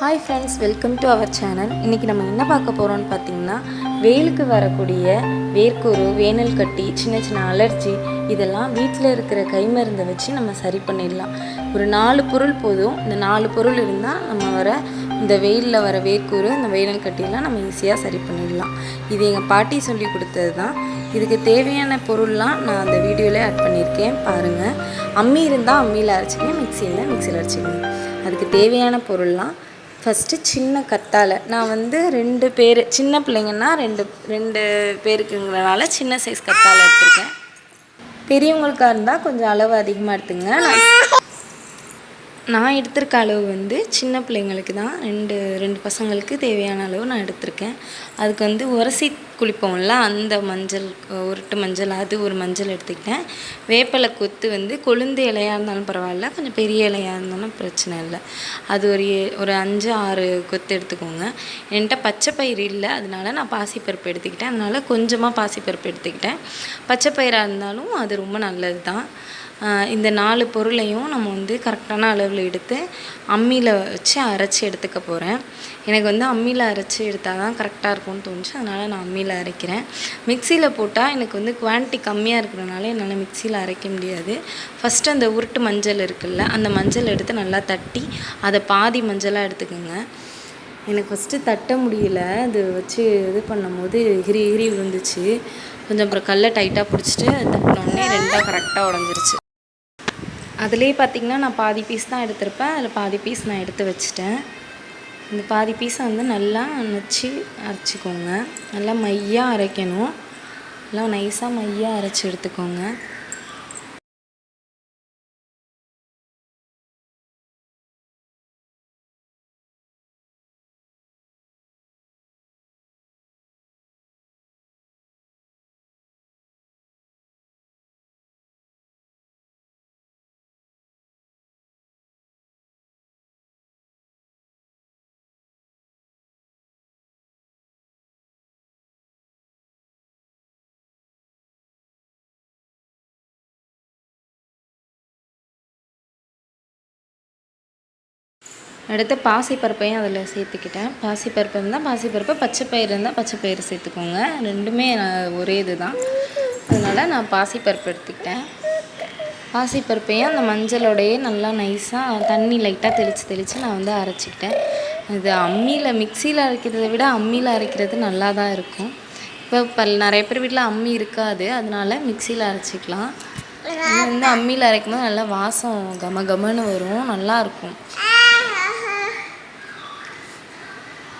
Hi friends welcome to our channel இன்றைக்கி நம்ம என்ன பார்க்க போகிறோம்னு பார்த்தீங்கன்னா வெயிலுக்கு வரக்கூடிய வேர்க்குரு வேனல் கட்டி சின்ன சின்ன அலர்ஜி இதெல்லாம் வீட்டில் இருக்கிற கைமருந்தை வச்சு நம்ம சரி பண்ணிடலாம். ஒரு நாலு பொருள் போதும். இந்த நாலு பொருள் இருந்தால் நம்ம வர இந்த வெயிலில் வர வேர்க்குரு இந்த வேனல் கட்டிலாம் நம்ம ஈஸியாக சரி பண்ணிடலாம். இது எங்கள் பாட்டி சொல்லி கொடுத்தது தான் இதுக்கு தேவையான பொருள்லாம் நான் அந்த வீடியோவில் ஆட் பண்ணியிருக்கேன். பாருங்கள் அம்மி இருந்தால் அம்மியில் அரைச்சிக்கங்க மிக்சியில் மிக்சியில் அரைச்சிக்கங்க. அதுக்கு தேவையான பொருள்லாம் ஃபஸ்ட்டு சின்ன கத்தாழை நான் வந்து ரெண்டு பேர் சின்ன பிள்ளைங்கன்னா ரெண்டு ரெண்டு பேருக்குங்கிறனால சின்ன சைஸ் கத்தாழை எடுத்திருக்கேன். பெரியவங்களுக்காக இருந்தால் கொஞ்சம் அளவு அதிகமாக எடுத்துங்க. நான் நான் எடுத்திருக்க அளவு வந்து சின்ன பிள்ளைங்களுக்கு தான். ரெண்டு ரெண்டு பசங்களுக்கு தேவையான அளவு நான் எடுத்திருக்கேன். அதுக்கு வந்து உரசி குளிப்போம்ல அந்த மஞ்சள் உருட்டு மஞ்சள் அது ஒரு மஞ்சள் எடுத்துக்கிட்டேன். வேப்பிலை கொத்து வந்து கொழுந்து இலையாக இருந்தாலும் பரவாயில்ல கொஞ்சம் பெரிய இலையாக இருந்தாலும் பிரச்சனை இல்லை. அது ஒரு ஒரு அஞ்சு ஆறு கொத்து எடுத்துக்கோங்க. என்கிட்ட பச்சை பயிர் இல்லை அதனால நான் பாசிப்பருப்பு எடுத்துக்கிட்டேன். அதனால் கொஞ்சமாக பாசிப்பருப்பு எடுத்துக்கிட்டேன். பச்சை பயிராக இருந்தாலும் அது ரொம்ப நல்லது தான் இந்த நாலு பொருளையும் நம்ம வந்து கரெக்டான அளவில் எடுத்து அம்மியில் வச்சு அரைச்சி எடுத்துக்க போகிறேன் எனக்கு வந்து அம்மியில் அரைச்சி எடுத்தால் தான் கரெக்டாக இருக்கும்னு தோணுச்சு. அதனால் நான் அம்மியில் அரைக்கிறேன். மிக்சியில் போட்டால் எனக்கு வந்து குவான்டிட்டி கம்மியாக இருக்கிறனால என்னால் மிக்சியில் அரைக்க முடியாது. ஃபஸ்ட்டு அந்த உருட்டு மஞ்சள் இருக்குல்ல அந்த மஞ்சள் எடுத்து நல்லா தட்டி அதை பாதி மஞ்சளாக எடுத்துக்கோங்க. எனக்கு ஃபஸ்ட்டு தட்ட முடியல. அது வச்சு இது பண்ணும்போது ஹிரி ஹிரி விழுந்துச்சு. கொஞ்சம் அப்புறம் கல்லை டைட்டாக பிடிச்சிட்டு தட்டினோடனே ரெண்டாக கரெக்டாக உடஞ்சிருச்சு. அதுலேயே பார்த்தீங்கன்னா நான் பாதி பீஸ் தான் எடுத்திருப்பேன். அதில் பாதி பீஸ் நான் எடுத்து வச்சிட்டேன். இந்த பாதி பீஸை வந்து நல்லா நச்சு அரைச்சிக்கோங்க. நல்லா மையாக அரைக்கணும். நல்லா நைஸாக மையாக அரைச்சி எடுத்துக்கோங்க. அடுத்து பாசிப்பருப்பையும் அதில் சேர்த்துக்கிட்டேன். பாசிப்பருப்பு இருந்தால் பாசிப்பருப்பு பச்சை பயிறு இருந்தால் பச்சை பயிறு சேர்த்துக்கோங்க. ரெண்டுமே நான் ஒரே இது தான் அதனால் நான் பாசிப்பருப்பு எடுத்துக்கிட்டேன். பாசிப்பருப்பையும் அந்த மஞ்சளோடையே நல்லா நைஸாக தண்ணி லைட்டாக தெளித்து தெளித்து நான் வந்து அரைச்சிக்கிட்டேன். இது அம்மியில் மிக்சியில் அரைக்கிறத விட அம்மியில் அரைக்கிறது நல்லா தான் இருக்கும். இப்போ பல் நிறைய பேர் வீட்டில் அம்மி இருக்காது. அதனால மிக்சியில் அரைச்சிக்கலாம். இது வந்து அம்மியில் அரைக்கும்போது நல்லா வாசம் கம கமன்னு வரும். நல்லா இருக்கும்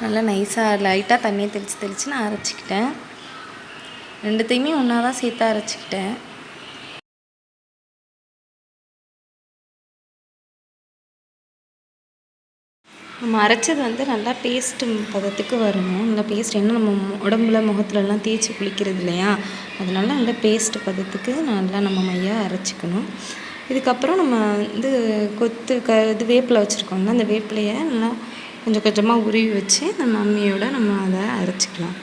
நல்லா நைஸாக லைட்டாக தண்ணியை தெளித்து தெளித்து நான் அரைச்சிக்கிட்டேன். ரெண்டுத்தையுமே ஒன்றா தான் சேர்த்து அரைச்சிக்கிட்டேன். நம்ம அரைச்சது வந்து நல்லா பேஸ்ட்டு பதத்துக்கு வரணும். இந்த பேஸ்ட் என்ன நம்ம உடம்புல முகத்துலலாம் தேய்ச்சி குளிக்கிறது இல்லையா? அதனால நல்லா பேஸ்ட்டு பதத்துக்கு நல்லா நம்ம மையாக அரைச்சிக்கணும். இதுக்கப்புறம் நம்ம வந்து கொத்து க இது வேப்பில் வச்சுருக்கோம்ல அந்த வேப்பிலையை நல்லா கொஞ்சம் கொஞ்சமாக உருவி வச்சு நம்ம அம்மியோட நம்ம அதை அரைச்சிக்கலாம்.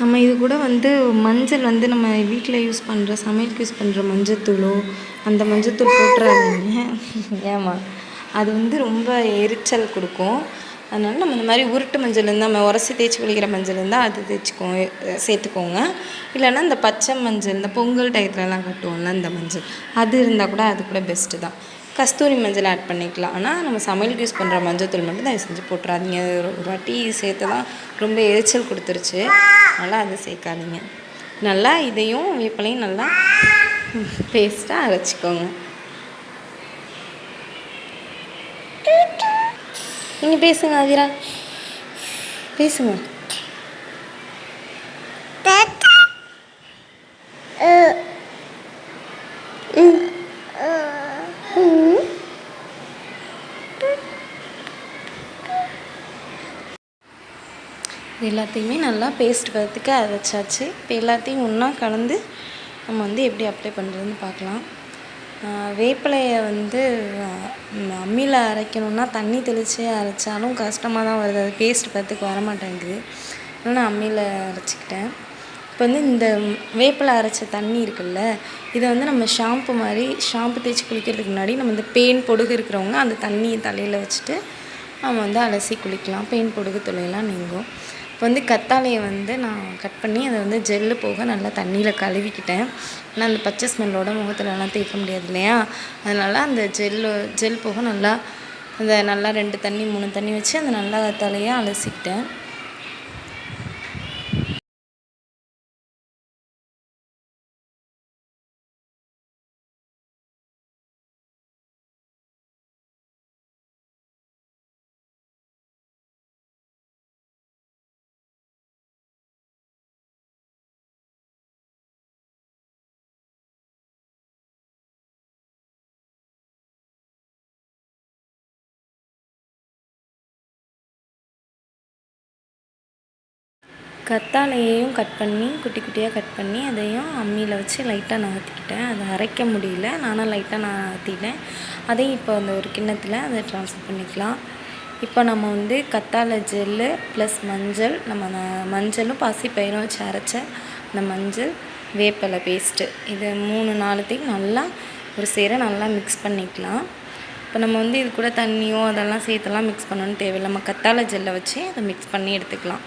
நம்ம இது கூட வந்து மஞ்சள் வந்து நம்ம வீட்டில் யூஸ் பண்ணுற சமையலுக்கு யூஸ் பண்ணுற மஞ்சத்தூளோ அந்த மஞ்சத்தூள் போட்டுறாதீங்க. ஏமா அது வந்து ரொம்ப எரிச்சல் கொடுக்கும். அதனால் நம்ம இந்த மாதிரி உருட்டு மஞ்சள் இருந்தால் நம்ம உரசி தேய்ச்சி குளிக்கிற மஞ்சள் இருந்தால் அது தேய்ச்சிக்கோ சேர்த்துக்கோங்க. இல்லைன்னா இந்த பச்சை மஞ்சள் இந்த பொங்கல் டயத்துலலாம் கட்டுவோம்ல இந்த மஞ்சள் அது இருந்தால் கூட அது கூட பெஸ்ட்டு தான். கஸ்தூரி மஞ்சள் ஆட் பண்ணிக்கலாம். ஆனால் நம்ம சமையலுக்கு யூஸ் பண்ணுற மஞ்சள் தூள் மட்டும் தயவு செஞ்சு போட்டுறாதீங்க. ஒரு ஒரு வாட்டி சேர்த்து தான் ரொம்ப எரிச்சல் கொடுத்துருச்சு. அதனால் அதை சேர்க்காதீங்க. நல்லா இதையும் வேப்பிலையும் நல்லா பேஸ்ட்டாக அரைச்சிக்கோங்க. நீங்கள் பேசுங்க ஆதிரா. பேசுங்க. எல்லாத்தையுமே நல்லா பேஸ்ட் பதத்துக்கு அரைச்சாச்சு. இப்போ எல்லாத்தையும் ஒன்றா கலந்து நம்ம வந்து எப்படி அப்ளை பண்ணுறதுன்னு பார்க்கலாம். வேப்பிலையை வந்து அம்மியில் அரைக்கணுன்னா தண்ணி தெளித்து அரைச்சாலும் கஷ்டமாக தான் வருது. அது பேஸ்ட் பதத்துக்கு வர மாட்டேங்குது அதனால் நான் அம்மியில் அரைச்சிக்கிட்டேன். இப்போ வந்து இந்த வேப்பிலை அரைச்ச தண்ணி இருக்குல்ல இதை வந்து நம்ம ஷாம்பு மாதிரி ஷாம்பு தேய்ச்சி குளிக்கிறதுக்கு முன்னாடி நம்ம இந்த பேன் பொடுகு இருக்கிறவங்க அந்த தண்ணியை தலையில் வச்சுட்டு நம்ம வந்து அலசி குளிக்கலாம். பேன் பொடுகு தொலையெல்லாம் நீங்கும். இப்போ வந்து கத்தாழையை வந்து நான் கட் பண்ணி அதை வந்து ஜெல்லு போக நல்லா தண்ணியில் கழுவிக்கிட்டேன். ஆனால் அந்த பச்சை ஸ்மெல்லோட முகத்துலலாம் தேய்க்க முடியாது இல்லையா? அதனால் அந்த ஜெல்லு ஜெல் போக நல்லா அந்த நல்லா ரெண்டு தண்ணி மூணு தண்ணி வச்சு அந்த நல்லா தலையை அலசிக்கிட்டேன். கத்தாழையையும் கட் பண்ணி குட்டி குட்டியாக கட் பண்ணி அதையும் அம்மியில் வச்சு லைட்டாக நகர்த்திக்கிட்டேன். அதை அரைக்க முடியல. நானும் லைட்டாக நகர்த்திட்டேன். அதையும் இப்போ அந்த ஒரு கிண்ணத்தில் அதை ட்ரான்ஸ்ஃபர் பண்ணிக்கலாம். இப்போ நம்ம வந்து கத்தாழை ஜெல்லு ப்ளஸ் மஞ்சள் நம்ம ந- மஞ்சளும் பாசிப்பயிரும் வச்சு அரைச்ச அந்த மஞ்சள் வேப்பிலை பேஸ்ட்டு இது மூணு நாலுத்தையும் நல்லா ஒரு சேர நல்லா மிக்ஸ் பண்ணிக்கலாம். இப்போ நம்ம வந்து இது கூட தண்ணியோ அதெல்லாம் சேர்த்தெல்லாம் மிக்ஸ் பண்ணணும்னு தேவையில்லை. நம்ம கத்தாழை ஜெல்லை வச்சு அதை மிக்ஸ் பண்ணி எடுத்துக்கலாம்.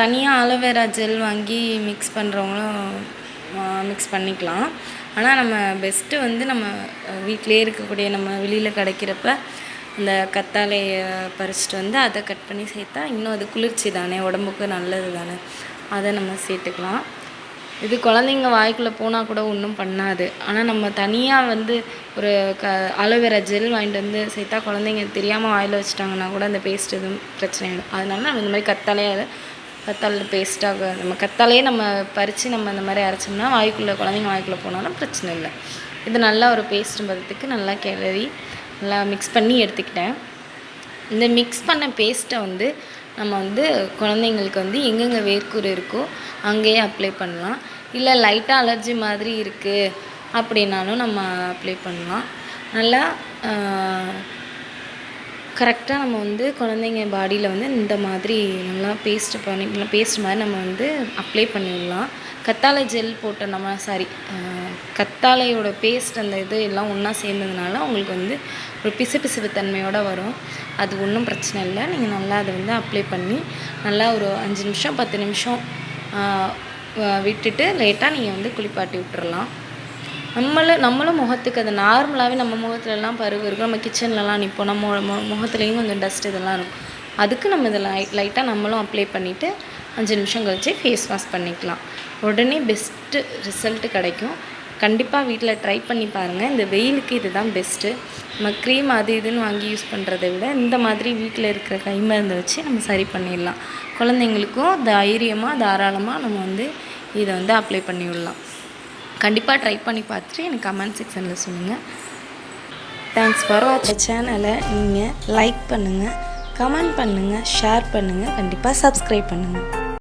தனியாக ஆலோவேரா ஜெல் வாங்கி மிக்ஸ் பண்ணுறவங்களும் மிக்ஸ் பண்ணிக்கலாம். ஆனால் நம்ம பெஸ்ட்டு வந்து நம்ம வீட்டிலே இருக்கக்கூடிய நம்ம வெளியில் கிடைக்கிறப்ப இந்த கத்தாழையை பறிச்சுட்டு வந்து அதை கட் பண்ணி சேர்த்தா இன்னும் அது குளிர்ச்சி தானே உடம்புக்கு நல்லது தானே அதை நம்ம சேர்த்துக்கலாம். இது குழந்தைங்க வாய்க்குள்ளே போனால் கூட ஒன்றும் பண்ணாது. ஆனால் நம்ம தனியாக வந்து ஒரு க அலோவேரா ஜெல் வாங்கிட்டு வந்து சேர்த்தா குழந்தைங்க தெரியாமல் வாயில் வச்சுட்டாங்கன்னா கூட அந்த பேஸ்ட் எதுவும் பிரச்சனை ஆகிடும் அதனால நம்ம இந்த மாதிரி கத்தாழையை கத்தால பேஸ்ட்டாக நம்ம கத்தாலையே நம்ம பறித்து நம்ம இந்த மாதிரி அரைச்சோம்னா வாய்க்குள்ளே குழந்தைங்க வாய்க்குள்ளே போனாலும் பிரச்சனை இல்லை. இது நல்லா ஒரு பேஸ்ட் பதத்துக்கு நல்லா கிளறி நல்லா மிக்ஸ் பண்ணி எடுத்துக்கிட்டேன். இந்த மிக்ஸ் பண்ண பேஸ்ட்டை வந்து நம்ம வந்து குழந்தைங்களுக்கு வந்து எங்கெங்கே வேர்க்குரு இருக்கோ அங்கேயே அப்ளை பண்ணலாம். இல்லை லைட்டாக அலர்ஜி மாதிரி இருக்குது அப்படின்னாலும் நம்ம அப்ளை பண்ணலாம். நல்லா கரெக்டாக நம்ம வந்து குழந்தைங்க பாடியில் வந்து இந்த மாதிரி நல்லா பேஸ்ட் பண்ணி பேஸ்ட் மாதிரி நம்ம வந்து அப்ளை பண்ணிடலாம். கத்தாழை ஜெல் போட்ட நம்ம சாரி கத்தாழையோட பேஸ்ட் அந்த இது எல்லாம் ஒன்றா சேர்ந்ததுனால உங்களுக்கு வந்து ஒரு பிசுபிசுப்பு தன்மையோடு வரும். அது ஒன்றும் பிரச்சனை இல்லை. நீங்கள் நல்லா அதை வந்து அப்ளை பண்ணி நல்லா ஒரு அஞ்சு நிமிஷம் பத்து நிமிஷம் விட்டுட்டு லேட்டாக நீங்கள் வந்து குளிப்பாட்டி விட்டுறலாம். நம்மள நம்மளும் முகத்துக்கு அது நார்மலாகவே நம்ம முகத்துலலாம் பருவு இருக்கும். நம்ம கிச்சன்லலாம் நிற்போம் நம்ம முகத்துலேயும் கொஞ்சம் டஸ்ட் இதெல்லாம் இருக்கும். அதுக்கு நம்ம இதை லைட் லைட்டாக நம்மளும் அப்ளை பண்ணிவிட்டு அஞ்சு நிமிஷம் கழித்து ஃபேஸ் வாஷ் பண்ணிக்கலாம். உடனே பெஸ்ட்டு ரிசல்ட்டு கிடைக்கும். கண்டிப்பாக வீட்டில் ட்ரை பண்ணி பாருங்கள் இந்த வெயிலுக்கு இதுதான் பெஸ்ட்டு நம்ம க்ரீம் அது இதுன்னு வாங்கி யூஸ் பண்ணுறதை விட இந்த மாதிரி வீட்டில் இருக்கிற கைமருந்தை வச்சு நம்ம சரி பண்ணிடலாம். குழந்தைங்களுக்கும் தைரியமாக தாராளமாக நம்ம வந்து இதை வந்து அப்ளை பண்ணி விடலாம். கண்டிப்பாக ட்ரை பண்ணி பார்த்துட்டு எனக்கு கமெண்ட் செக்ஷனில் சொல்லுங்கள் தேங்க்ஸ் ஃபார் வாட்ச் சேனலை நீங்கள் லைக் பண்ணுங்கள் கமெண்ட் பண்ணுங்கள் ஷேர் பண்ணுங்கள் கண்டிப்பாக சப்ஸ்கிரைப் பண்ணுங்கள்